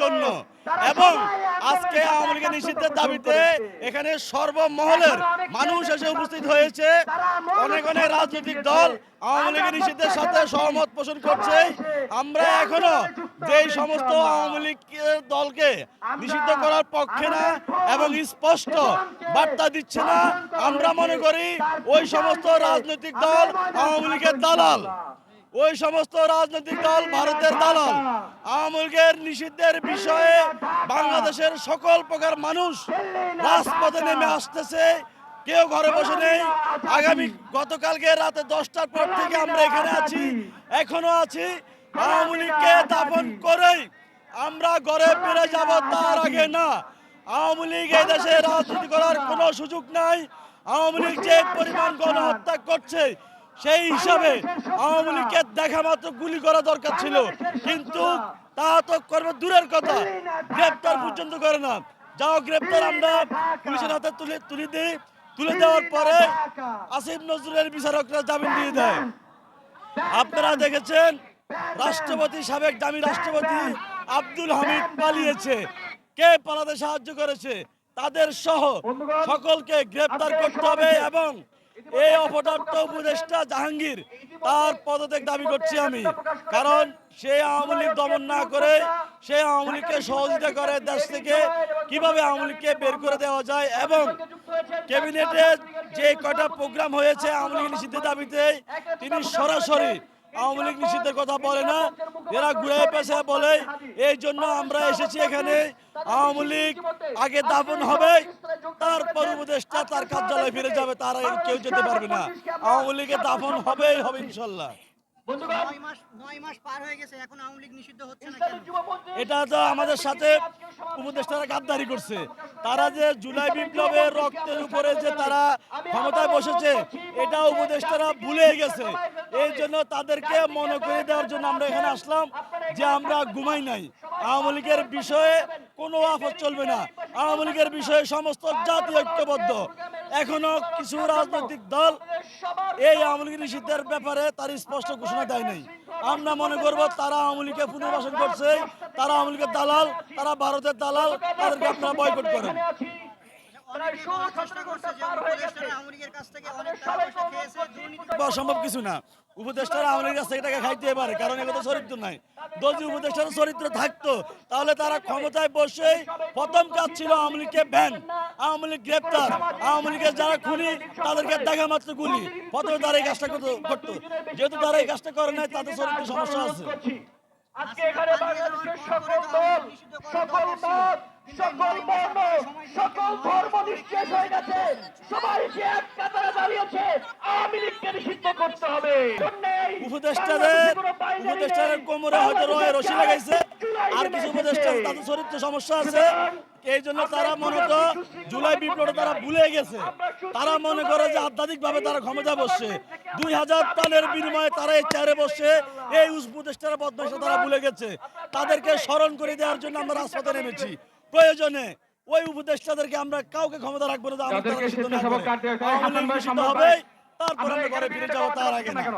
জন্য। এবং আজকে আওয়ামী লীগের নিষিদ্ধের দাবিতে এখানে সর্বমহলের মানুষ এসে উপস্থিত হয়েছে। অনেক অনেক রাজনৈতিক দল আওয়ামী লীগের নিষিদ্ধের সাথে সহমত পোষণ করছে। আমরা এখনও যেই সমস্ত আওয়ামী লীগ দলকে নিষিদ্ধ করার পক্ষে না এবং স্পষ্ট বার্তা দিচ্ছে না আমরা মনে করি ওই সমস্ত রাজনৈতিক দল আওয়ামী লীগের দালাল। ওই সমস্ত রাজনৈতিক দল ভারতের দালাল। আওয়ামী লীগের নিষিদ্ধের বিষয়ে বাংলাদেশের সকল প্রকার মানুষ রাজপথে নেমে আসতেছে। কেউ ঘরে বসে নেই। আগামী গতকালকে রাতে দশটার পর থেকে আমরা এখানে আছি। এখনও আছি। আওয়ামী লীগকে দাফন করেই আমরা ঘরে ফিরে যাব, তার আগে না। আওয়ামী লীগ এই দেশে রাজনীতি করার কোনো সুযোগ নাই। আওয়ামী লীগ যে পরিমাণ গণহত্যা করছে সেই হিসাবে আওয়ামী লীগকে দেখা মাত্র গুলি করা দরকার ছিল। কিন্তু তা তো করবে দূরের কথা। গ্রেপ্তার পর্যন্ত করে না। যাও গ্রেপ্তার আমরা পুলিশের হাতে তুলে তুলে দিই। তুলে দেওয়ার পরে আসিফ নজরুলের বিচারকরা জামিন দিয়ে দেয়। আপনারা দেখেছেন রাষ্ট্রপতি সাবেক দামি রাষ্ট্রপতি আব্দুল হামিদ পালিয়েছে। কে পালাতে সাহায্য করেছে? তাদের সহ সকলকে গ্রেপ্তার করতে হবে এবং এই অপদার্থ উপদেষ্টা জাহাঙ্গীর তার পদত্যাগ দাবি করছি আমি। কারণ সে আওয়ামী লীগ দমন না করে সে আওয়ামী লীগকে সহযোগিতা করে দেশ থেকে কীভাবে আওয়ামী লীগকে বের করে দেওয়া যায় এবং ক্যাবিনেটে যে কয়টা প্রোগ্রাম হয়েছে আওয়ামী লীগ নিষিদ্ধের দাবিতে তিনি সরাসরি আওয়ামী লীগ নিষিদ্ধের কথা বলে না। এরা ঘুরে পেছে বলে, এই জন্য আমরা এসেছি এখানে। আওয়ামী লীগ আগে দাফন হবে তারপর উপদেষ্টা, তার কার্যালয়ে ফিরে যাবে তারা কেউ যেতে পারবে না। আওয়ামী লীগের দাফন হবেই, হবে ইনশাল্লাহ। নয় মাস পার হয়ে গেছে এখন আওয়ামী লীগ নিষিদ্ধ হচ্ছে না এটা তো আমাদের সাথে উপদেষ্টারা গাদ্দারি করছে। তারা যে জুলাই বিপ্লবের রক্তের উপরে যে তারা ক্ষমতায় বসেছে এটা উপদেষ্টারা ভুলে গেছে। এই জন্য তাদেরকে মনে করে দেওয়ার জন্য আমরা এখানে আসলাম। যে আমরা ঘুমাই নাই। আওয়ামী লীগের বিষয়ে কোনো আপদ চলবে না। আওয়ামী লীগের বিষয়ে সমস্ত জাতি ঐক্যবদ্ধ। এখনও কিছু রাজনৈতিক দল এই আওয়ামী লীগ নিষিদ্ধের ব্যাপারে তার স্পষ্ট ঘোষণা দেয় নাই। আমরা মনে করব তারা আওয়ামী লীগকে পুনর্বাসন করছে। তারা আওয়ামী লীগের দালাল তারা ভারতের দালাল তাদেরকে আপনারা বয়কট করেন। অসম্ভব কিছু না। উপদেষ্টারা আওয়ামী কাছ থেকে টাকা খাইতে পারে, কারণ এগুলো চরিত্র নাই। যদি উপদেষ্টার চরিত্র থাকতো, তাহলে তারা ক্ষমতায় বসেই প্রথম কাজ ছিল আওয়ামী লীগকে ব্যান। আওয়ামী লীগ গ্রেপ্তার। আওয়ামী লীগের যারা খুনি, তাদেরকে দেখা মাত্র গুলি। প্রথমে তারা এই কাজটা করতো করতো। যেহেতু তারা এই কাজটা করে নাই, তাদের চরিত্র সমস্যা আছে। আজকে এখানে বাংলাদেশের সকল দল, সকল মত, সকল বর্ণ, সকল ধর্ম নিঃশেষ হয়ে গেছে। সবাই যে এক কাতারে দাঁড়িয়েছে আওয়ামী লীগকে করতে হবে। উপদেষ্টাদের উপদেষ্টাদের কোমরে হয়তো রয়ে রশি লাগাইছে। আর কিছু উপদেষ্টা তাদের চরিত্র সমস্যা আছে। এই জন্য তারা মূলত জুলাই বিপ্লবে তারা ভুলে গেছে। তারা মনে করে যে আধ্যাত্মিক ভাবে তারা ক্ষমতা বসছে। দুই হাজার টনের বিনিময়ে তারা এই চেয়ারে বসছে এই উপদেষ্টারা তারা ভুলে গেছে। তাদেরকে স্মরণ করে দেওয়ার জন্য আমরা রাজপথে নেমেছি। প্রয়োজনে ওই উপদেষ্টাদেরকে আমরা কাউকে ক্ষমতা রাখব না আমাদের হবে। তারপর আমরা ঘরে ফিরে যাব তার আগে না। কেন?